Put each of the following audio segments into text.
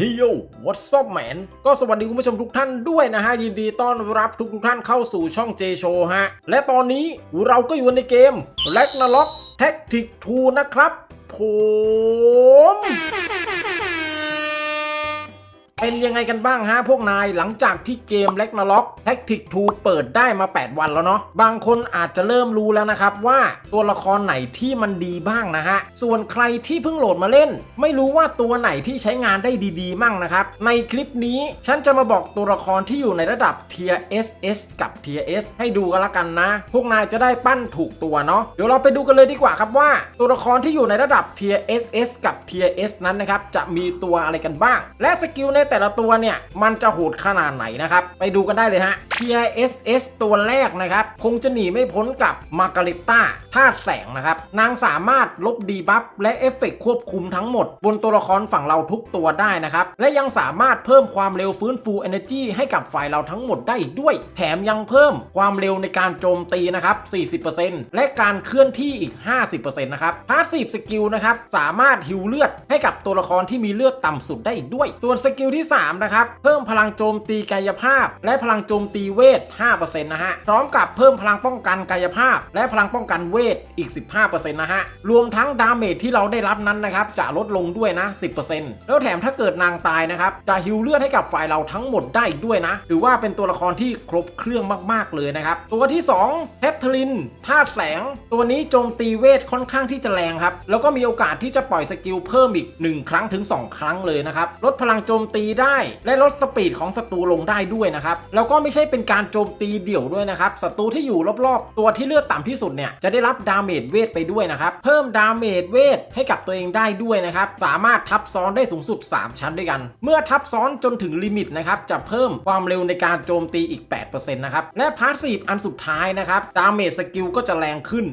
เฮ้ยโย what's up man ก็สวัสดีคุณผู้ชมทุกท่านด้วยนะฮะ ยินดีต้อนรับทุกทุกท่านเข้าสู่ช่อง J Show ฮะ และตอนนี้เราก็อยู่ในเกม Ragnarok Tactic 2 นะครับ ผม เป็นยังไงกันบ้างฮะพวกนายหลังจากที่เกม r a g n a r o k Tactic 2เปิดได้มา 8 วันแล้วเนาะบางคนอาจจะเริ่มรู้แล้วนะครับว่าตัวละครไหนที่มันดีบ้างนะฮะ ส่วนใครที่เพิ่งโหลดมาเล่น ไม่รู้ว่าตัวไหนที่ใช้งานได้ดีๆ มั่งนะครับ ในคลิปนี้ฉันจะมาบอกตัวละครที่อยู่ในระดับ Tier SS กับ Tier S ให้ดูกันละกันนะ พวกนายจะได้ปั้นถูกตัวเนาะเดี๋ยวเราไปดูกันเลยดีกว่าครับว่า ตัวละครที่อยู่ในระดับ Tier SS กับ Tier S นั้นนะครับจะมีตัวอะไรกันบ้าง และสกิลในแต่ละตัวเนี่ย มันจะโหดขนาดไหนนะครับ ไปดูกันได้เลยฮะ TISS ตัวแรกนะครับ คงจะหนีไม่พ้นกับมาการิต้าธาตุแสงนะครับ นางสามารถลบดีบัฟและเอฟเฟกต์ควบคุมทั้งหมด บนตัวละครฝั่งเราทุกตัวได้นะครับ และยังสามารถเพิ่มความเร็วฟื้นฟู Energy ให้กับฝ่ายเราทั้งหมดได้อีกด้วย แถมยังเพิ่มความเร็วในการโจมตีนะครับ 40%และการเคลื่อนที่อีก 50%นะครับพาสซีฟสกิลนะครับ สามารถฮิวเลือดให้กับตัวละครที่มีเลือดต่ำสุดได้อีกด้วย ส่วนสกิลที่3 นะครับ เพิ่มพลังโจมตีกายภาพ และพลังโจมตีเวท 5%นะฮะ พร้อมกับเพิ่มพลังป้องกันกายภาพ และพลังป้องกันเวทอีก 15%นะฮะ รวมทั้งดาเมจที่เราได้รับนั้นนะครับ จะลดลงด้วยนะ 10%แล้วแถมถ้าเกิดนางตายนะครับ จะฮิวเลือดให้กับฝ่ายเราทั้งหมดได้ด้วยนะ ถือว่าเป็นตัวละครที่ครบเครื่องมาก ๆ เลยนะครับ ตัวที่2แพทเทอรินธาตุแสง ตัวนี้โจมตีเวทค่อนข้างที่จะแรงครับ แล้วก็มีโอกาสที่จะปล่อยสกิลเพิ่มอีก 1 ครั้งถึง 2 ครั้งเลยนะครับ ลดพลังโจมตีได้และลดสปีดของศัตรูลงได้ด้วยนะครับแล้วก็ไม่ใช่เป็นการโจมตีเดี่ยวด้วยนะครับศัตรูที่อยู่รอบๆ ตัวที่เลือดต่ำที่สุดเนี่ยจะได้รับดาเมจเวทไปด้วยนะครับเพิ่มดาเมจเวทให้กับตัวเองได้ด้วยนะครับสามารถทับซ้อนได้สูงสุด 3 ชั้นด้วยกัน เมื่อทับซ้อนจนถึงลิมิตนะครับจะเพิ่มความเร็วในการโจมตีอีก 8%นะครับและพาสซีฟอันสุดท้ายนะครับดาเมจสกิลก็จะแรงขึ้น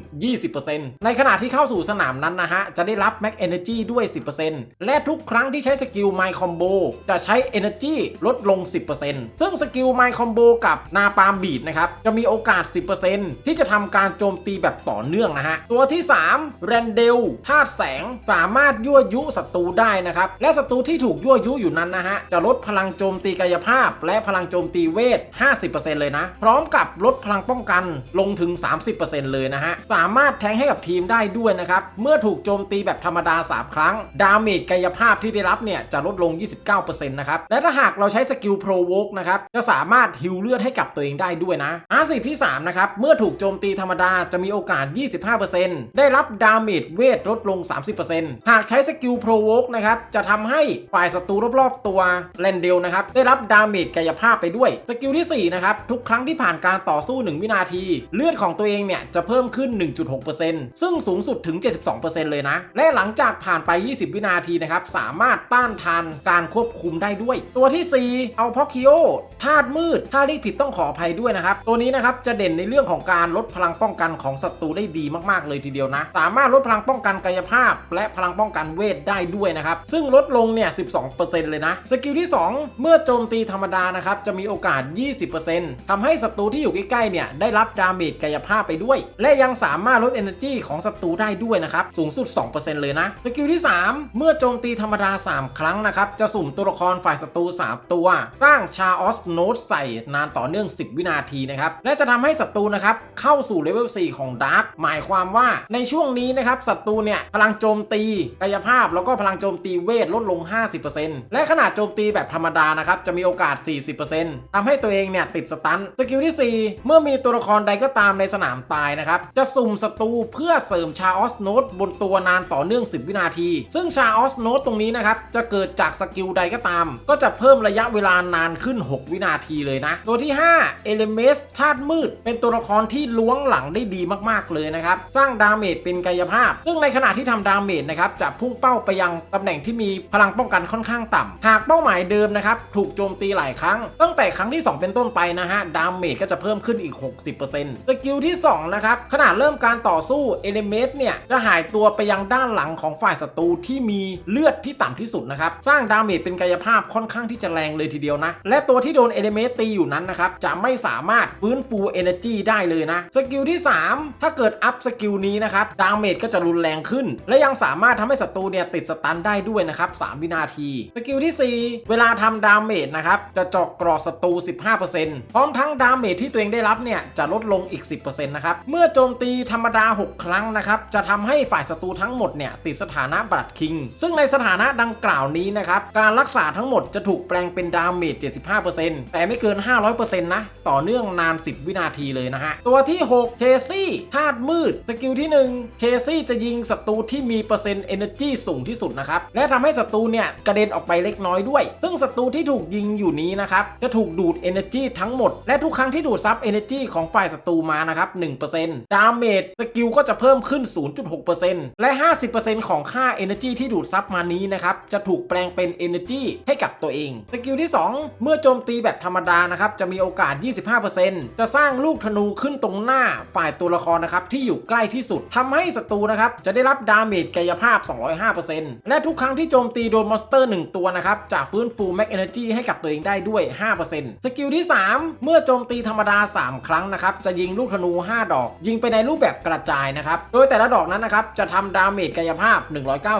20%ในขณะที่เข้าสู่สนามนั้นนะฮะจะได้รับ Max Energy ด้วย 10%และทุกครั้งที่ใช้สกิล My Combo จะใช้ Energy ลดลง 10%ซึ่งสกิล My Combo กับนาปามบีดนะครับ จะมีโอกาส 10%ที่จะทำการโจมตีแบบต่อเนื่องนะฮะ ตัวที่3 r a n d e l ธาตุแสงสามารถยั่วยุศัตรูได้นะครับ และศัตรูที่ถูกยั่วยุอยู่นั้นนะฮะ จะลดพลังโจมตีกายภาพ และพลังโจมตีเวท 50%เลยนะ พร้อมกับลดพลังป้องกันลงถึง 30%เลยนะฮะ สามารถแทงให้กับทีมได้ด้วยนะครับ เมื่อถูกโจมตีแบบธรรมดา 3 ครั้ง ดาเมจกายภาพที่ได้รับเนี่ยจะลดลง 29%นะครับ และถ้าหากเราใช้สกิลโปรโวกนะครับ จะสามารถฮิวเลือดให้กับตัวเองได้ด้วยนะอาสิที่ 3 นะครับ เมื่อถูกโจมตีธรรมดาจะมีโอกาส 25%ได้รับดาเมจเวทลดลง 30%หากใช้สกิลโปรโวกนะครับ จะทำให้ฝ่ายศัตรูรอบๆตัวแลนเดลนะครับ ได้รับดาเมจกายภาพไปด้วย สกิลที่ 4 นะครับ ทุกครั้งที่ผ่านการต่อสู้ 1 วินาที เลือดของตัวเองเนี่ย จะเพิ่มขึ้น 1.6%ซึ่งสูงสุดถึง 72%เลยนะ และหลังจากผ่านไป 20 วินาทีนะครับ สามารถต้านทานการควบคุมได้ด้วย ตัวที่ 4 เอาพอคิโอธาตุมืด ถ้าเรียกผิดต้องขออภัยด้วยนะครับ ตัวนี้นะครับจะเด่นในเรื่องของการลดพลังป้องกันของศัตรูได้ดีมากๆเลยทีเดียวนะ สามารถลดพลังป้องกันกายภาพ และพลังป้องกันเวทได้ด้วยนะครับ ซึ่งลดลงเนี่ย 12%เลยนะ สกิลที่ 2 เมื่อโจมตีธรรมดานะครับจะมีโอกาส 20%ทำให้ศัตรูที่อยู่ใกล้ๆเนี่ยได้รับดาเมจกายภาพไปด้วย และยังสามารถลด Energy ของศัตรูได้ด้วยนะครับสูงสุด 2%เลยนะ สกิลที่ 3 เมื่อโจมตีธรรมดา 3 ครั้งนะครับจะสุ่มตัวละครฝ่ายศัตรู 3 ตัว สร้างชาออสโนตใส่นานต่อเนื่อง 10 วินาทีนะครับ และจะทำให้ศัตรูนะครับเข้าสู่เลเวล 4 ของดาร์กหมายความว่าในช่วงนี้นะครับศัตรูเนี่ยพลังโจมตีกายภาพ แล้วก็พลังโจมตีเวทลดลง 50%และขนาดโจมตีแบบธรรมดานะครับจะมีโอกาส 40%ทำให้ตัวเองเนี่ยติดสตันสกิลที่ 4 เมื่อมีตัวละครใดก็ตามในสนามตายนะครับจะสุ่มศัตรูเพื่อเสริมชาออสโนตบนตัวนานต่อเนื่อง 10 วินาที ซึ่งชาออสโนตตรงนี้นะครับจะเกิดจากสกิลใดก็ตามก็จะเพิ่มระยะเวลานานขึ้น 6 วินาทีเลยนะ ตัวที่ 5 เอลเมสธาตุมืด เป็นตัวละครที่ล้วงหลังได้ดีมากๆเลยนะครับ สร้างดาเมจเป็นกายภาพ ซึ่งในขณะที่ทำดาเมจนะครับจะพุ่งเป้าไปยังตำแหน่งที่มีพลังป้องกันค่อนข้างต่ำหากเป้าหมายเดิมนะครับถูกโจมตีหลายครั้ง ตั้งแต่ครั้งที่ 2 เป็นต้นไปนะฮะดาเมจก็จะเพิ่มขึ้นอีก 60%สกิลที่ 2 นะครับขณะเริ่มการต่อสู้เอลเมสเนี่ยจะหายตัวไปยังด้านหลังของฝ่ายศัตรูที่มีเลือดที่ต่ำที่สุดนะครับสร้างดาเมจเป็นกายภภาพค่อนข้างที่จะแรงเลยทีเดียวนะ และตัวที่โดนเอเดเมตตีอยู่นั้นนะครับ จะไม่สามารถฟื้นฟู Energy ได้เลยนะ สกิลที่ 3 ถ้าเกิดอัพสกิลนี้นะครับ ดาเมจก็จะรุนแรงขึ้น และยังสามารถทำให้ศัตรูเนี่ยติดสตันได้ด้วยนะครับ 3 วินาที สกิลที่ 4 เวลาทำดาเมจนะครับ จะเจาะกรอศัตรู 15%พร้อมทั้งดาเมจที่ตัวเองได้รับเนี่ยจะลดลงอีก 10%นะครับ เมื่อโจมตีธรรมดา 6 ครั้งนะครับ จะทำให้ฝ่ายศัตรูทั้งหมดเนี่ยติดสถานะบัตรคิง ซึ่งในสถานะดังกล่าวนี้นะครับ การรักษาทั้งหมดจะถูกแปลงเป็นดาเมจ 75%แต่ไม่เกิน 500%นะ ต่อเนื่องนาน 10 วินาทีเลยนะฮะ ตัวที่ 6เชซี่ธาตุมืด สกิลที่ 1เชซี่จะยิงศัตรูที่มีเปอร์เซ็นต์ energy สูงที่สุดนะครับ และทำให้ศัตรูเนี่ยกระเด็นออกไปเล็กน้อยด้วย ซึ่งศัตรูที่ถูกยิงอยู่นี้นะครับ จะถูกดูด energy ทั้งหมด และทุกครั้งที่ดูดซับ energy ของฝ่ายศัตรูมานะครับ 1%ดาเมจสกิลก็จะเพิ่มขึ้น 0.6%และ 50%ของค่า energy ที่ดูดซับมานี้นะครับ จะถูกแปลงเป็น energy ให้กับตัวเอง สกิลที่ 2 เมื่อโจมตีแบบธรรมดานะครับ จะมีโอกาส 25%จะสร้างลูกธนูขึ้นตรงหน้าฝ่ายตัวละครนะครับ ที่อยู่ใกล้ที่สุดทำให้ศัตรูนะครับ จะได้รับดาเมจกายภาพ 205%และทุกครั้งที่โจมตีโดนมอนสเตอร์ 1 ตัวนะครับ จะฟื้นฟูแม็กเอเนจีให้กับตัวเองได้ด้วย 5%สกิลที่ 3 เมื่อโจมตีธรรมดา 3 ครั้งนะครับ จะยิงลูกธนู 5 ดอก ยิงไปในรูปแบบกระจายนะครับ โดยแต่ละดอกนั้นนะครับ จะทำดาเมจกายภาพ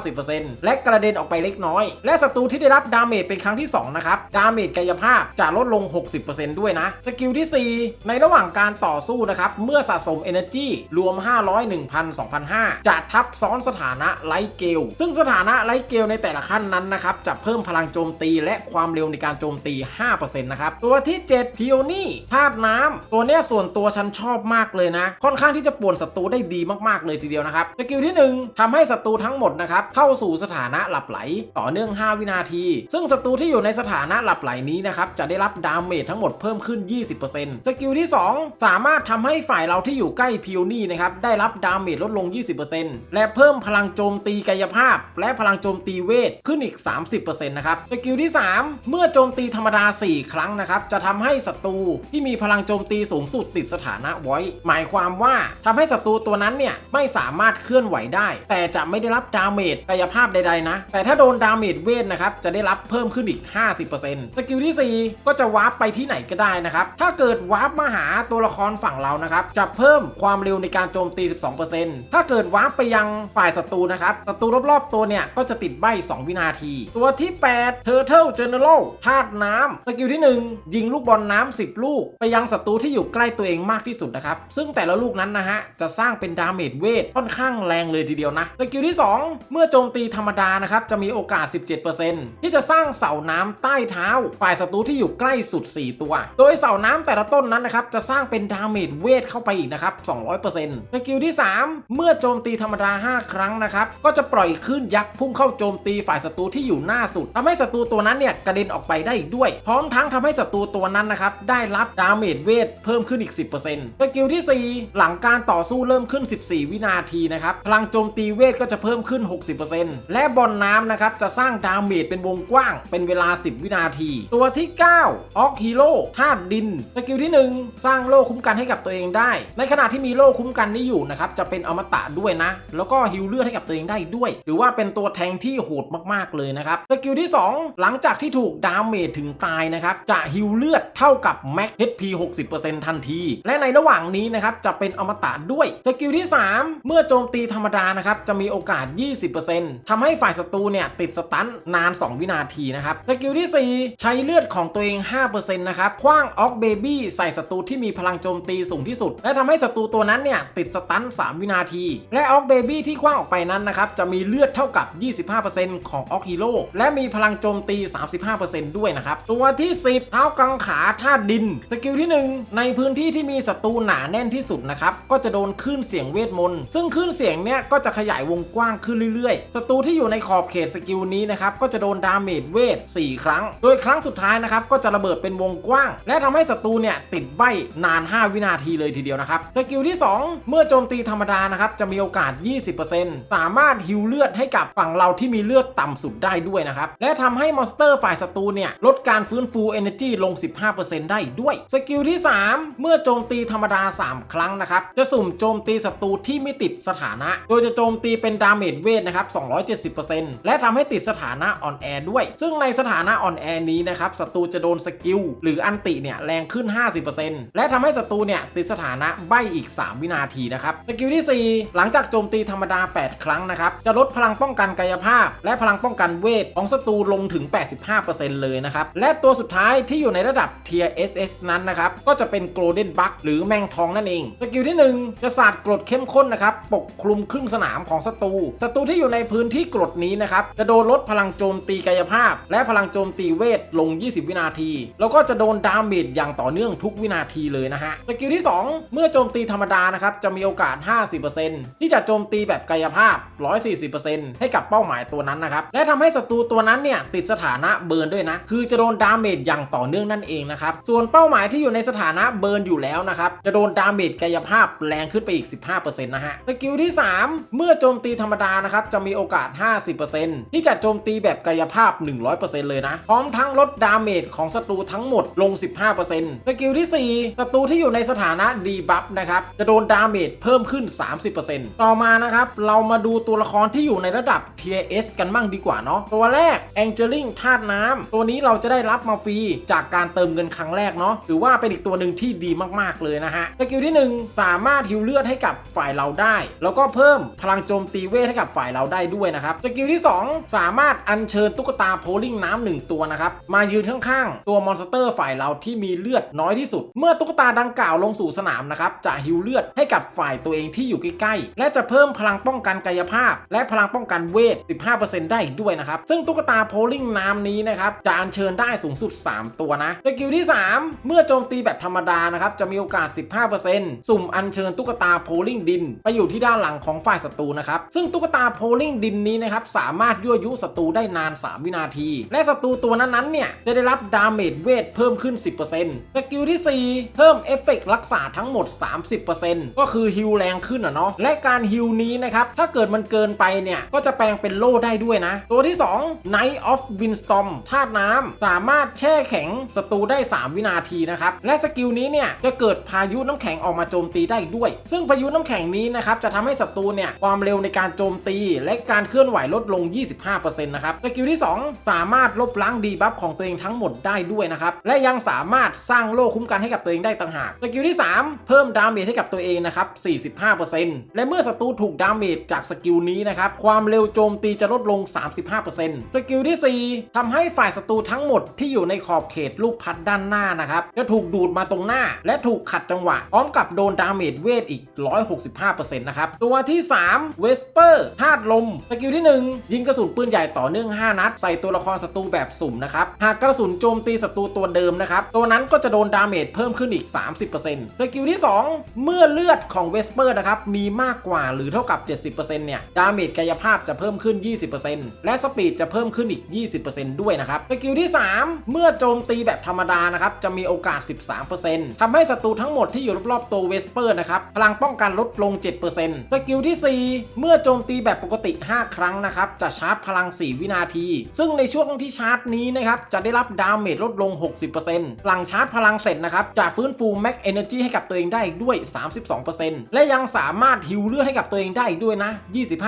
190%และกระเด็นออกไปเล็กน้อย และศัตรูที่ได้รับดาเมจเป็นครั้งที่ 2 นะครับ ดาเมจกายภาพจะลดลง 60%ด้วยนะ สกิลที่ 4 ในระหว่างการต่อสู้นะครับ เมื่อสะสม Energy รวม 500 1,000 2,500 จะทับซ้อนสถานะไลท์เกล ซึ่งสถานะไลท์เกลในแต่ละขั้นนั้นนะครับ จะเพิ่มพลังโจมตีและความเร็วในการโจมตี 5%นะครับ ตัวที่ 7 พิโอนี่ธาตุน้ำตัวเนี้ยส่วนตัวฉันชอบมากเลยนะ ค่อนข้างที่จะป่วนศัตรูได้ดีมากๆเลยทีเดียวนะครับ สกิลที่ 1ทำให้ศัตรูทั้งหมดนะครับเข้าสู่สถานะหลับไหล ต่อเนื่อง 5 วินาที ซึ่งศัตรูที่อยู่ในสถานะหลับไหลนี้นะครับจะได้รับดาเมจทั้งหมดเพิ่มขึ้น 20%สกิลที่ 2 สามารถทำให้ฝ่ายเราที่อยู่ใกล้พิโอนี่นะครับได้รับดาเมจลดลง 20%และเพิ่มพลังโจมตีกายภาพ และพลังโจมตีเวทขึ้นอีก 30%นะครับสกิลที่ 3 เมื่อโจมตีธรรมดา 4 ครั้งนะครับจะทำให้ศัตรูที่มีพลังโจมตีสูงสุดติดสถานะไว้ หมายความว่าทำให้ศัตรูตัวนั้นเนี่ยไม่สามารถเคลื่อนไหวได้ แต่จะไม่ได้รับดาเมจกายภาพใดๆนะ แต่ถ้าโดนดาเมจเวทนะครับจะได้รับเพิ่มขึ้นอีก 50%สกิลที่ 4 ก็จะวาร์ปไปที่ไหนก็ได้นะครับ ถ้าเกิดวาร์ปมาหาตัวละครฝั่งเรานะครับ จะเพิ่มความเร็วในการโจมตี 12%ถ้าเกิดวาร์ปไปยังฝ่ายศัตรูนะครับ ศัตรูรอบๆตัวเนี่ยก็จะติดใบ 2 วินาที ตัวที่ 8 Turtle General ธาตุน้ำสกิลที่ 1 ยิงลูกบอลน้ำ 10 ลูก ไปยังศัตรูที่อยู่ใกล้ตัวเองมากที่สุดนะครับ ซึ่งแต่ละลูกนั้นนะฮะจะสร้างเป็นดาเมจเวทค่อนข้างแรงเลยทีเดียวนะ สกิลที่ 2 เมื่อโจมตีธรรมดานะครับจะมีโอกาส 17%ที่จะสร้างร้างเสาน้ำใต้เท้า ฝ่ายศัตรูที่อยู่ใกล้สุด 4 ตัว โดยเสาน้ำแต่ละต้นนั้นนะครับจะสร้างเป็นดาเมจเวทเข้าไปอีกนะครับ 200%สกิลที่ 3 เมื่อโจมตีธรรมดา 5 ครั้งนะครับก็จะปล่อยคลื่นยักษ์พุ่งเข้าโจมตีฝ่ายศัตรูที่อยู่หน้าสุดทำให้ศัตรูตัวนั้นเนี่ยกระเด็นออกไปได้อีกด้วย พร้อมทั้งทำให้ศัตรูตัวนั้นนะครับได้รับดาเมจเวทเพิ่มขึ้นอีก 10%สกิลที่ 4 หลังการต่อสู้เริ่มขึ้น 14 วินาทีนะครับพลังโจมตีเวทก็จะเพิ่มขึ้น 60%และบอลน้ำนะครับจะสร้างดาเมจเป็นวงกว้างเป็นเวลา 10 วินาที ตัวที่9ออกฮีโร่ธาตุดินสกิลที่ 1 สร้างโล่คุ้มกันให้กับตัวเองได้ ในขณะที่มีโล่คุ้มกันนี้อยู่นะครับจะเป็นอมตะด้วยนะ แล้วก็ฮิลเลือดให้กับตัวเองได้ด้วยถือว่าเป็นตัวแทงที่โหดมากๆเลยนะครับสกิลที่ 2 หลังจากที่ถูกดาเมจถึงตายนะครับจะฮิลเลือดเท่ากับแม็ก HP 60%ทันที และในระหว่างนี้นะครับจะเป็นอมตะด้วยสกิลที่ 3 เมื่อโจมตีธรรมดานะครับจะมีโอกาส 20%ทำให้ฝ่ายศัตรูเนี่ยติดสตันนาน 2 วินาทีนะครับ สกิลที่ 4 ใช้เลือดของตัวเอง 5%นะครับ คว้างออกเบบี้ใส่ศัตรูที่มีพลังโจมตีสูงที่สุด และทำให้ศัตรูตัวนั้นเนี่ยติดสตัน3 วินาที และออกเบบี้ที่คว้างออกไปนั้นนะครับจะมีเลือดเท่ากับ 25%ของออกฮีโร่และมีพลังโจมตี 35%ด้วยนะครับ ตัวที่ 10เท้ากังขาธาดิน สกิลที่ 1 ในพื้นที่ที่มีศัตรูหนาแน่นที่สุดนะครับก็จะโดนคลื่นเสียงเวทมนต์ซึ่งคลื่นเสียงเนี่ยก็จะขยายวงกว้างขึ้นเรื่อยๆศัตรูที่อยู่ในขอบเขตสกิลนี้นะครับก็จะโดนดาเมจเวท 4 ครั้ง โดยครั้งสุดท้ายนะครับก็จะระเบิดเป็นวงกว้าง และทำให้ศัตรูเนี่ยติดใบนาน 5 วินาทีเลยทีเดียวนะครับสกิลที่ 2 เมื่อโจมตีธรรมดานะครับจะมีโอกาส 20%สามารถฮิวเลือดให้กับฝั่งเราที่มีเลือดต่ำสุดได้ด้วยนะครับและทำให้มอนสเตอร์ฝ่ายศัตรูเนี่ยลดการฟื้นฟู Energy ลง 15%ได้ด้วยสกิลที่ 3 เมื่อโจมตีธรรมดา 3 ครั้งนะครับจะสุ่มโจมตีศัตรูที่ไม่ติดสถานะ โดยจะโจมตีเป็นดาเมจเวทนะครับ270%และทำให้ติดสถานะออนแอด้วยซึ่งในสถานะอ่อนแอนี้นะครับศัตรูจะโดนสกิลหรืออันติเนี่ยแรงขึ้น 50%และทำให้ศัตรูเนี่ยติดสถานะใบอีก 3 วินาทีนะครับสกิลที่ 4 หลังจากโจมตีธรรมดา 8 ครั้งนะครับจะลดพลังป้องกันกายภาพ และพลังป้องกันเวทของศัตรูลงถึง 85%เลยนะครับและตัวสุดท้ายที่อยู่ในระดับเทียร์ SS นั้นนะครับก็จะเป็นโกลเด้นบัคหรือแมงทองนั่นเองสกิลที่ 1 จะสาดกรดเข้มข้นนะครับปกคลุมครึ่งสนามของศัตรูศัตรูที่อยู่ในพื้นที่กรดนี้นะครับจะโดนลดพลังโจมตีกายภาพและพลังโจมตีเวทลง 20 วินาที แล้วก็จะโดนดาเมจอย่างต่อเนื่องทุกวินาทีเลยนะฮะสกิลที่ 2 เมื่อโจมตีธรรมดานะครับจะมีโอกาส 50%ที่จะโจมตีแบบกายภาพ 140%ให้กับเป้าหมายตัวนั้นนะครับและทำให้ศัตรูตัวนั้นเนี่ยติดสถานะเบิร์นด้วยนะ คือจะโดนดาเมจอย่างต่อเนื่องนั่นเองนะครับส่วนเป้าหมายที่อยู่ในสถานะเบิร์นอยู่แล้วนะครับจะโดนดาเมจกายภาพแรงขึ้นไปอีก 15%นะฮะสกิลที่ 3 เมื่อโจมตีธรรมดานะครับจะมีโอกาส 50%ที่จะโจมตีแบบกายภาพ100%เลยนะ พร้อมทั้งลดดาเมจของศัตรูทั้งหมดลง 15%สกิลที่ 4 ศัตรูที่อยู่ในสถานะดีบัฟนะครับ จะโดนดาเมจเพิ่มขึ้น 30%ต่อมานะครับ เรามาดูตัวละครที่อยู่ในระดับ Tier S กันบ้างดีกว่าเนาะ ตัวแรก a n g e l i n ธาตุน้ำ ตัวนี้เราจะได้รับมาฟรีจากการเติมเงินครั้งแรกเนาะ ถือว่าเป็นอีกตัวหนึ่งที่ดีมากๆเลยนะฮะ สกิลที่ 1 สามารถฮิวเลือดให้กับฝ่ายเราได้ แล้วก็เพิ่มพลังโจมตีเวทให้กับฝ่ายเราได้ด้วยนะครับ สกิลที่ 2 สามารถอัญเชิญตุ๊กตาโพลิงน้ำหนึ่งตัวนะครับ มายืนข้างๆ ตัวมอนสเตอร์ฝ่ายเราที่มีเลือดน้อยที่สุด เมื่อตุ๊กตาดังกล่าวลงสู่สนามนะครับ จะฮิวเลือดให้กับฝ่ายตัวเองที่อยู่ใกล้ๆ และจะเพิ่มพลังป้องกันกายภาพ และพลังป้องกันเวท 15%ได้อีกด้วยนะครับ ซึ่งตุ๊กตาโพลิงน้ำนี้นะครับ จะอัญเชิญได้สูงสุด 3 ตัวนะสกิลที่ 3 เมื่อโจมตีแบบธรรมดานะครับ จะมีโอกาส 15%สุ่มอัญเชิญตุ๊กตาโพลิงดิน ไปอยู่ที่ด้านหลังของฝ่ายศัตรูนะครับ ซึ่งตุ๊กตาโพลิงดินนี้นะครับ สามารถยั่วยุศัตรูได้นาน 3 วินาที และศัตรูตัวนั้นๆเนี่ย จะได้รับดาเมจเวทเพิ่มขึ้น 10%สกิลที่ 4 เพิ่มเอฟเฟกรักษาทั้งหมด 30%ก็คือฮิลแรงขึ้นอะเนาะและการฮิลนี้นะครับ ถ้าเกิดมันเกินไปเนี่ย ก็จะแปลงเป็นโล่ได้ด้วยนะ ตัวที่ 2 Night of Windstorm ธาตุน้ำสามารถแช่แข็งศัตรูได้ 3 วินาทีนะครับ และสกิลนี้เนี่ย จะเกิดพายุน้ำแข็งออกมาโจมตีได้ด้วย ซึ่งพายุน้ำแข็งนี้นะครับจะทำให้ศัตรูเนี่ยความเร็วในการโจมตี และการเคลื่อนไหวลดลง 25%นะครับสกิลที่ 2สามารถลบล้างดีบัฟของตัวเองทั้งหมดได้ด้วยนะครับ และยังสามารถสร้างโล่คุ้มกันให้กับตัวเองได้ต่างหาก สกิลที่ 3 เพิ่มดาเมจให้กับตัวเองนะครับ 45%และเมื่อศัตรูถูกดาเมจจากสกิลนี้นะครับ ความเร็วโจมตีจะลดลง 35%สกิลที่ 4ทำให้ฝ่ายศัตรูทั้งหมดที่อยู่ในขอบเขตลูกพัดด้านหน้านะครับ จะถูกดูดมาตรงหน้า และถูกขัดจังหวะ พร้อมกับโดนดาเมจเวทอีก 165%นะครับ ตัวที่3เวสเปอร์ธาตุลม สกิลที่ 1 ยิงกระสุนปืนใหญ่ต่อเนื่อง 5 นัด ใส่ตัวละครศัตรูแบบสุ่มนะครับหากกระสุนโจมตีศัตรูตัวเดิมนะครับตัวนั้นก็จะโดนดาเมจเพิ่มขึ้นอีก 30%สกิลที่ 2 เมื่อเลือดของเวสเปอร์นะครับมีมากกว่าหรือเท่ากับ 70%เนี่ยดาเมจกายภาพจะเพิ่มขึ้น 20%และสปีดจะเพิ่มขึ้นอีก 20%ด้วยนะครับสกิลที่ 3 เมื่อโจมตีแบบธรรมดานะครับจะมีโอกาส 13%ทำให้ศัตรูทั้งหมดที่อยู่รอบๆตัวเวสเปอร์นะครับพลังป้องกันลดลง 7%สกิลที่ 4 เมื่อโจมตีแบบปกติ 5 ครั้งนะครับจะชาร์จพลัง 4 วินาที ซึ่งในช่วงที่ชาร์จนี้นะครับจะได้รับดาเมจลดลง 60%หลังชาร์จพลังเสร็จนะครับจะฟื้นฟูแม็กเอเนอร์จีให้กับตัวเองได้อีกด้วย 32%และยังสามารถฮิวเลือดให้กับตัวเองได้อีกด้วยนะ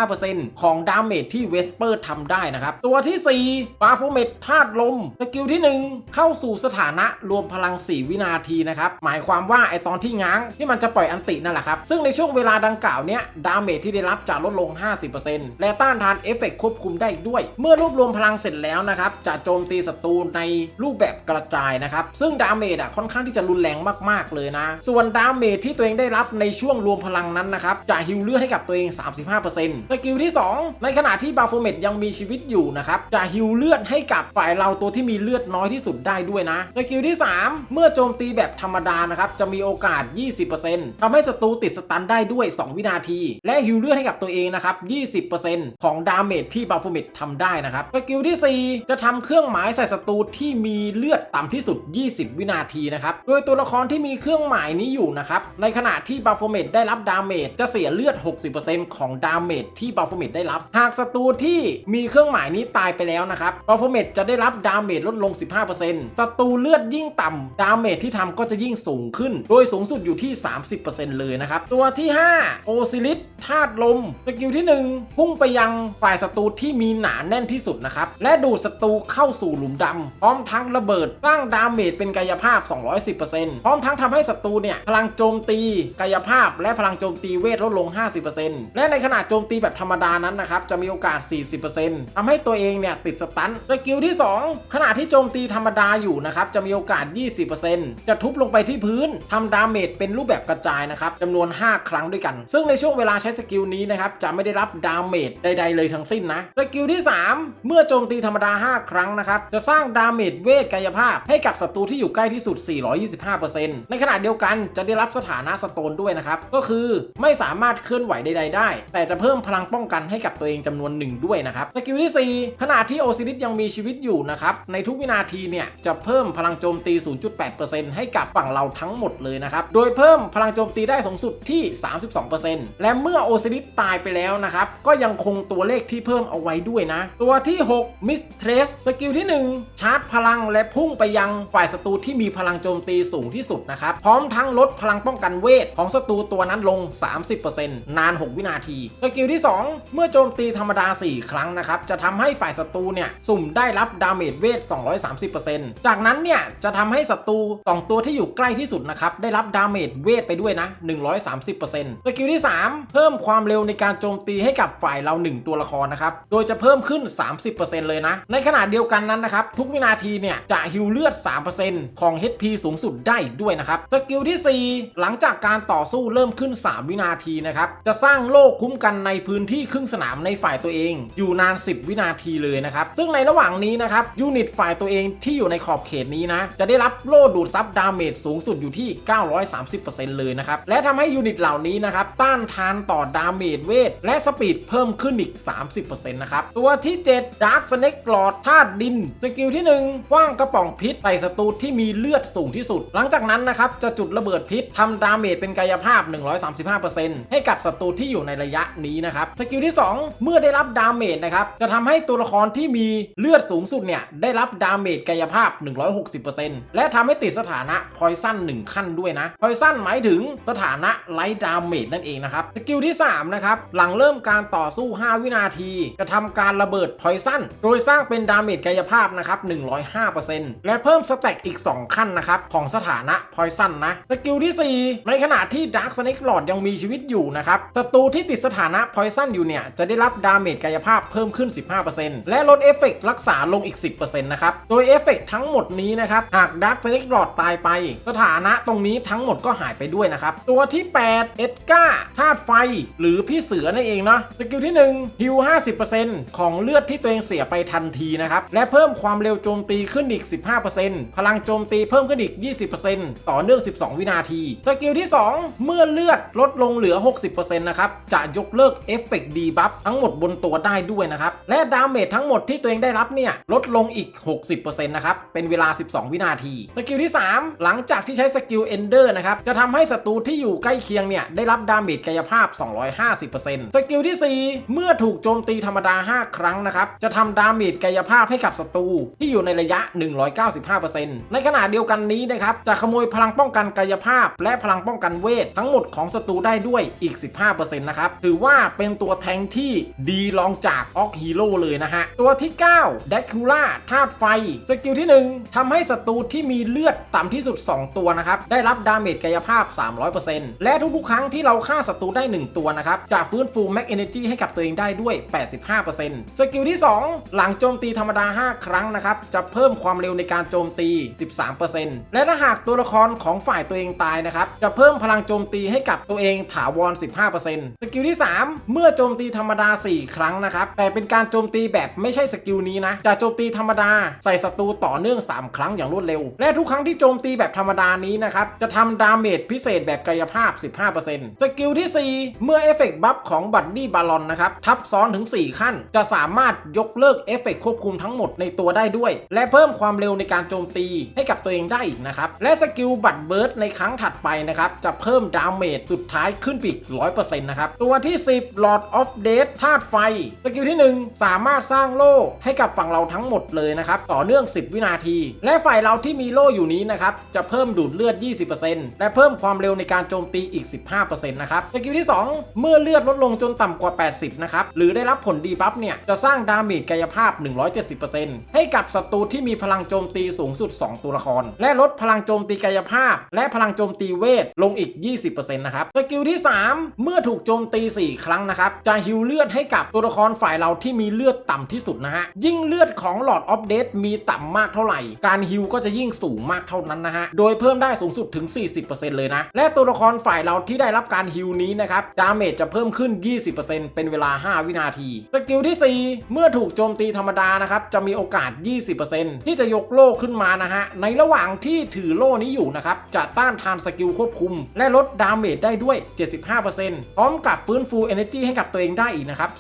25%ของดาเมจที่เวสเปอร์ทำได้นะครับ ตัวที่4บาโฟเมตธาตุลม สกิลที่ 1 เข้าสู่สถานะรวมพลัง 4 วินาทีนะครับ หมายความว่าไอตอนที่ง้างที่มันจะปล่อยอันตินั่นแหละครับ ซึ่งในช่วงเวลาดังกล่าวเนี้ยดาเมจที่ได้รับจะลดลง 50%และต้านทานเอฟเฟกควบคุมได้อีกด้วย เมื่อรวบรวมพลังเสร็จแล้วนะครับ จะโจมตีศัตรูในรูปแบบกระจายนะครับ ซึ่งดาเมจอะค่อนข้างที่จะรุนแรงมากๆเลยนะ ส่วนดาเมจที่ตัวเองได้รับในช่วงรวมพลังนั้นนะครับ จะฮิลเลือดให้กับตัวเอง 35%สกิลที่ 2 ในขณะที่บาโฟเมตยังมีชีวิตอยู่นะครับ จะฮิลเลือดให้กับฝ่ายเราตัวที่มีเลือดน้อยที่สุดได้ด้วยนะสกิลที่ 3 เมื่อโจมตีแบบธรรมดานะครับจะมีโอกาส 20%ทำให้ศัตรูติดสตันได้ด้วย 2 วินาที และฮิลเลือดให้กับตัวเองนะครับ 20%ของดาเมจที่บาโฟเมตทำได้นะครับสกิลที่4 จะทำเครื่องหมายใส่ศัตรูที่มีเลือดต่ำที่สุด 20 วินาทีนะครับ โดยตัวละครที่มีเครื่องหมายนี้อยู่นะครับ ในขณะที่บาโฟเมตได้รับดาเมจจะเสียเลือด 60%ของดาเมจที่บาโฟเมตได้รับ หากศัตรูที่มีเครื่องหมายนี้ตายไปแล้วนะครับบาโฟเมตจะได้รับดาเมจลดลง 15%ศัตรูเลือดยิ่งต่ำดาเมจที่ทำก็จะยิ่งสูงขึ้น โดยสูงสุดอยู่ที่ 30%เลยนะครับ ตัวที่5โอซิลิสธาตุลมสกิลที่ 1 พุ่งไปยังฝ่ายศัตรูที่มีหนาแน่นที่สุดนะครับและดูดศัตรูเข้าสู่หลุมดำพร้อมทั้งระเบิดสร้างดาเมจเป็นกายภาพ 210%พร้อมทั้งทำให้ศัตรูเนี่ยพลังโจมตีกายภาพ และพลังโจมตีเวทลดลง 50%และในขณะโจมตีแบบธรรมดานั้นนะครับจะมีโอกาส 40%ทำให้ตัวเองเนี่ยติดสตันสกิลที่ 2 ขณะที่โจมตีธรรมดาอยู่นะครับจะมีโอกาส 20%จะทุบลงไปที่พื้นทำดาเมจเป็นรูปแบบกระจายนะครับจำนวน 5 ครั้งด้วยกัน ซึ่งในช่วงเวลาใช้สกิลนี้นะครับจะไม่ได้รับดาเมจใดๆเลยทั้งสิ้นนะสกิลที่ 3 เมื่อโจมตีธรรมดา 5 ครั้งนะครับ จะสร้างดาเมจเวทกายภาพ ให้กับศัตรูที่อยู่ใกล้ที่สุด 425%ในขณะเดียวกันจะได้รับสถานะสโตนด้วยนะครับ ก็คือไม่สามารถเคลื่อนไหวใด ๆ ได้ แต่จะเพิ่มพลังป้องกันให้กับตัวเองจำนวนหนึ่งด้วยนะครับสกิลที่ 4 ขณะที่โอซิริสยังมีชีวิตอยู่นะครับ ในทุกวินาทีเนี่ยจะเพิ่มพลังโจมตี 0.8%ให้กับฝั่งเราทั้งหมดเลยนะครับ โดยเพิ่มพลังโจมตีได้สูงสุดที่ 32%และเมื่อโอซิริสตายไปแล้วนะครับ ก็ยังคงตัวเลขที่เพิ่มเอาไว้ด้วยนะ ตัวที่ 6มิสเทรสสกิลที่ 1 ชาร์จพลังและพุ่งไปยังฝ่ายศัตรูที่มีพลังโจมตีสูงที่สุดนะครับ พร้อมทั้งลดพลังป้องกันเวทของศัตรูตัวนั้นลง 30%นาน 6 วินาที สกิลที่ 2 เมื่อโจมตีธรรมดา 4 ครั้งนะครับ จะทำให้ฝ่ายศัตรูเนี่ย สุ่มได้รับดาเมจเวท 230%จากนั้นเนี่ย จะทำให้ศัตรูสองตัวที่อยู่ใกล้ที่สุดนะครับ ได้รับดาเมจเวทไปด้วยนะ 130%สกิลที่ 3 เพิ่มความเร็วในการโจมตีให้กับฝ่ายเรา 1 ตัวละครนะครับ โดยจะเพิ่มขึ้น 30%เลยนะ ในขณะเดียวกันนั้นนะครับ ทุกวินาทีเนี่ย จะฮิวเลือด 3%ของ HP สูงสุดได้ด้วยนะครับ สกิลที่ 4 หลังจากการต่อสู้เริ่มขึ้น 3 วินาทีนะครับ จะสร้างโล่คุ้มกันในพื้นที่ครึ่งสนามในฝ่ายตัวเอง อยู่นาน 10 วินาทีเลยนะครับ ซึ่งในระหว่างนี้นะครับยูนิตฝ่ายตัวเองที่อยู่ในขอบเขตนี้นะ จะได้รับโล่ดูดซับดาเมจสูงสุดอยู่ที่ 930%เลยนะครับ และทำให้ยูนิตเหล่านี้นะครับ ต้านทานต่อดาเมจเวท และสปีดเพิ่มขึ้นอีก 30%นะครับ ตัวที่ 7 Dark Snake Lord ธาตุดิน สกิลที่1ว่างกระป๋องพิษใส่ศัตรูที่มีเลือดสูงที่สุด หลังจากนั้นนะครับจะจุดระเบิดพิษทำดาเมจเป็นกายภาพ 135%ให้กับศัตรูที่อยู่ในระยะนี้นะครับสกิลที่ 2 เมื่อได้รับดาเมจนะครับจะทำให้ตัวละครที่มีเลือดสูงสุดเนี่ยได้รับดาเมจกายภาพ 160%และทำให้ติดสถานะพอยสั้น1ขั้นด้วยนะพอยสั้นหมายถึงสถานะไลท์ดาเมจนั่นเองนะครับสกิลที่3นะครับหลังเริ่มการต่อสู้ 5 วินาที จะทำการระเบิดพอยสั้นโดยสร้างเป็นดาเมจกายภาพนะครับ 105%และเพิ่มสแต็กอีก 2 ขั้นนะครับ ของสถานะพอยสั้นนะ สกิลที่ 4 ในขณะที่ดาร์คสเน็กหลอดยังมีชีวิตอยู่นะครับศัตรูที่ติดสถานะพอยสั้นอยู่เนี่ย จะได้รับดาเมจกายภาพเพิ่มขึ้น 15%และลดเอฟเฟกรักษาลงอีก 10%นะครับ โดยเอฟเฟกต์ทั้งหมดนี้นะครับ หากดาร์คสเน็กหลอดตายไป สถานะตรงนี้ทั้งหมดก็หายไปด้วยนะครับ ตัวที่ 8 เอ็ดก้าธาตุไฟ หรือพี่เสือนั่นเองเนาะสกิลที่1ฮิว50%ของเลือดที่ตัวเองเสียไปทันทีนะครับ และเพิ่มความเร็วโจมตีขึ้นอีก 15%พลังโจมตีเพิ่มขึ้นอีก 20%ต่อเนื่อง 12 วินาที สกิลที่ 2 เมื่อเลือดลดลงเหลือ 60%นะครับ จะยกเลิกเอฟเฟกต์ดีบัฟทั้งหมดบนตัวได้ด้วยนะครับ และดาเมจทั้งหมดที่ตัวเองได้รับเนี่ยลดลงอีก 60%นะครับ เป็นเวลา 12 วินาที สกิลที่ 3 หลังจากที่ใช้สกิลเอนเดอร์นะครับ จะทำให้ศัตรูที่อยู่ใกล้เคียงเนี่ยได้รับดาเมจกายภาพ 250%สกิลที่ 4 เมื่อถูกโจมตีธรรมดา 5 ครั้งนะครับ จะทำดาเมจกายภาพให้กับศัตรูที่อยู่ในระยะ 195%ในขณะเดียวกันนี้นะครับจะขโมยพลังป้องกันกายภาพ และพลังป้องกันเวททั้งหมดของศัตรูได้ด้วยอีก 15%นะครับถือว่าเป็นตัวแทงที่ดีรองจากออกฮีโร่เลยนะฮะ ตัวที่ 9 d ดคูล่าธาตุไฟ สกิลที่ 1ทำให้ศัตรูที่มีเลือดต่ำที่สุด 2 ตัวนะครับ ได้รับดาเมจกายภาพ 300%และทุกๆ ครั้งที่เราฆ่าศัตรูได้ 1 ตัวนะครับ จะฟื้นฟูแม็กเอเนจีให้กับตัวเองได้ด้วย 85%สกิลที่ 2 หลังโจมตีธรรมดา 5 ครั้งนะครับ จะเพิ่มความเร็วในการโจมตี 13%และถ้าหากตัวละครของฝ่ายตัวเองตายนะครับ จะเพิ่มพลังโจมตีให้กับตัวเองถาวร 15%สกิลที่ 3 เมื่อโจมตีธรรมดา 4 ครั้งนะครับ แต่เป็นการโจมตีแบบไม่ใช่สกิลนี้นะ จะโจมตีธรรมดาใส่ศัตรูต่อเนื่อง 3 ครั้งอย่างรวดเร็ว และทุกครั้งที่โจมตีแบบธรรมดานี้นะครับ จะทำดาเมจพิเศษแบบกายภาพ 15%สกิลที่ 4 เมื่อเอฟเฟกต์บัฟของบัดดี้บาลอนนะครับ ทับซ้อนถึง 4 ขั้น จะสามารถยกเลิกเอฟเฟกควบคุมทั้งหมดในตัวได้ด้วย และเพิ่มความเร็วในการโจมตีให้กับตัวเองได้อีกนะครับ และสกิลบัตเบิร์ดในครั้งถัดไปนะครับ จะเพิ่มดาเมจสุดท้ายขึ้นปีก100%นะครับ ตัวที่ 10 Lord of Death ธาตุไฟ สกิลที่ 1 สามารถสร้างโล่ให้กับฝั่งเราทั้งหมดเลยนะครับ ต่อเนื่อง 10 วินาที และฝ่ายเราที่มีโล่อยู่นี้นะครับ จะเพิ่มดูดเลือด 20%และเพิ่มความเร็วในการโจมตีอีก 15%นะครับ สกิลที่ 2 เมื่อเลือดลดลงจนต่ำกว่า 80 นะครับ หรือได้รับผลดีบัฟเนี่ย จะสร้างดาเมจกายภาพพ 170%ให้กับศัตรูที่มีพลังโจมตีสูงสุด 2 ตัวละคร และลดพลังโจมตีกายภาพ และพลังโจมตีเวทลงอีก 20%นะครับสกิลที่ 3 เมื่อถูกโจมตี 4 ครั้งนะครับ จะฮิวเลือดให้กับตัวละครฝ่ายเราที่มีเลือดต่ำที่สุดนะฮะ ยิ่งเลือดของ Lord of Death มีต่ำมากเท่าไหร่ การฮิวก็จะยิ่งสูงมากเท่านั้นนะฮะ โดยเพิ่มได้สูงสุดถึง 40%เลยนะ และตัวละครฝ่ายเราที่ได้รับการฮิวนี้นะครับ ดาเมจจะเพิ่มขึ้น 20%เป็นเวลา 5 วินาที สกิลที่ 4 เมื่อถูกโจมตีธรรมดานะครับจะมีโอกาส 20%ที่จะยกโล่ขึ้นมานะฮะในระหว่างที่ถือโล่นี้อยู่นะครับจะต้านทานสกิลควบคุม และลดดาเมจได้ด้วย 75%พร้อมกับฟื้นฟู energy ให้กับตัวเองได้อีกนะครับ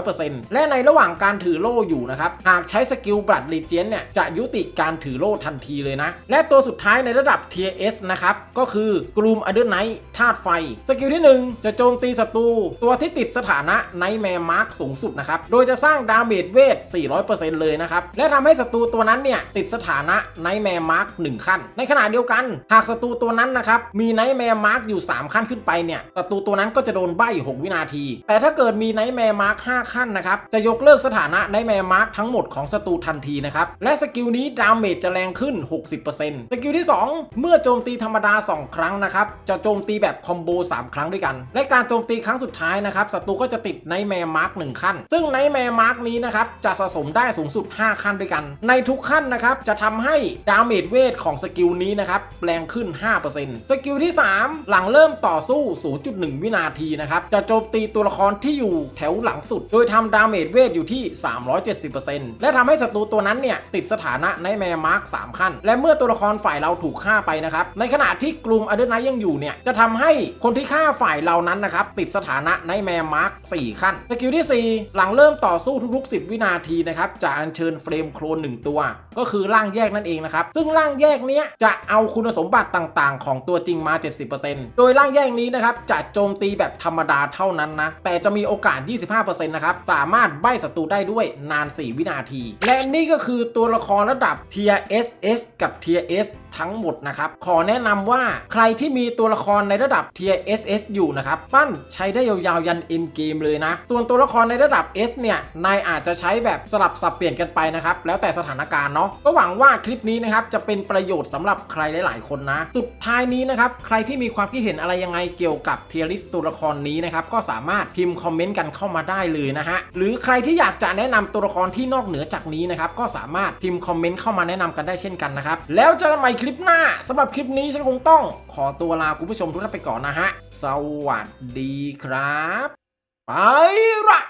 300%และในระหว่างการถือโล่อยู่นะครับหากใช้สกิลบลัดลีเจนเนี่ยจะยุติการถือโล่ทันทีเลยนะ และตัวสุดท้ายในระดับ Tier S นะครับก็คือกลูมอเดอร์ไนท์ธาตุไฟ สกิลที่ 1 จะโจมตีศัตรูตัวที่ติดสถานะไนท์แมร์มาร์กสูงสุดนะครับโดยจะสร้างดาเมจเวท400%เลยนะครับ และทำให้ศัตรูตัวนั้นเนี่ยติดสถานะไนท์แมร์มาร์ก1ขั้น ในขณะเดียวกัน หากศัตรูตัวนั้นนะครับมีไนท์แมร์มาร์กอยู่ 3 ขั้นขึ้นไปเนี่ยศัตรูตัวนั้นก็จะโดนใบ้6วินาที แต่ถ้าเกิดมีไนท์แมร์มาร์ก5ขั้นนะครับจะยกเลิกสถานะไนท์แมร์มาร์กทั้งหมดของศัตรูทันทีนะครับและสกิลนี้ดาเมจจะแรงขึ้น 60%สกิลที่ 2 เมื่อโจมตีธรรมดา 2 ครั้งนะครับจะโจมตีแบบคอมโบ3 ครั้งด้วยกัน และการโจมตีครั้งสุดท้ายนะครับศัตรูก็จะติดไนท์แมร์มาร์ก1ขั้น ซึ่งไนท์แมร์มาร์กนี้นะครับจะสะสมได้สูงสุด 5 ขั้นด้วยกัน ในทุกขั้นนะครับ จะทำให้ดาเมจเวทของสกิลนี้นะครับแรงขึ้น 5%สกิลที่ 3 หลังเริ่มต่อสู้ 0.1 วินาทีนะครับ จะโจมตีตัวละครที่อยู่แถวหลังสุด โดยทำดาเมจเวทอยู่ที่ 370%และทำให้ศัตรูตัวนั้นเนี่ยติดสถานะไนแมร์มาร์ก3ขั้น และเมื่อตัวละครฝ่ายเราถูกฆ่าไปนะครับในขณะที่กลุ่มอเดอร์ไนยังอยู่เนี่ยจะทำให้คนที่ฆ่าฝ่ายเรานั้นนะครับติดสถานะไนแมร์มาร์ก4ขั้นสกิลที่ 4 หลังเริ่มต่อสู้ทุกๆ 10 วินาทีนะครับจะอัญเชิญเฟรมโครน1ตัว ก็คือร่างแยกนั่นเองนะครับ ซึ่งร่างแยกนี้จะเอาคุณสมบัติต่างๆ ของตัวจริงมา 70%โดยร่างแยกนี้นะครับจะโจมตีแบบธรรมดาเท่านั้นนะ แต่จะมีโอกาส 25%นะครับสามารถใบ้ศัตรูได้ด้วยนาน 4 วินาที และนี่ก็คือตัวละครระดับ Tier SS กับ Tier S ทั้งหมดนะครับ ขอแนะนำว่าใครที่มีตัวละครในระดับ Tier SS อยู่นะครับ ปั้นใช้ได้ยาวๆยัน End Game เลยนะ ส่วนตัวละครในระดับ S เนี่ย นายอาจจะใช้แบบสลับสับเปลี่ยนกันไปนะครับ แล้วแต่สถานการณ์เนาะก็หวังว่าคลิปนี้นะครับจะเป็นประโยชน์สำหรับใครหลาย ๆ คนนะ สุดท้ายนี้นะครับใครที่มีความคิดเห็นอะไรยังไงเกี่ยวกับ Tier List ตัวละครนี้นะครับก็สามารถพิมพ์คอมเมนต์กันเข้ามาได้เลยนะฮะหรือใครที่อยากจะแนะนำตัวละครที่นอกเหนือจากนี้นะครับก็สามารถพิมพ์คอมเมนต์เข้ามาแนะนำกันได้เช่นกันนะครับแล้วเจอกันใหม่คลิปหน้าสำหรับคลิปนี้ฉันคงต้องขอตัวลาคุณผู้ชมทุกท่านไปก่อนนะฮะสวัสดีครับ ไปละ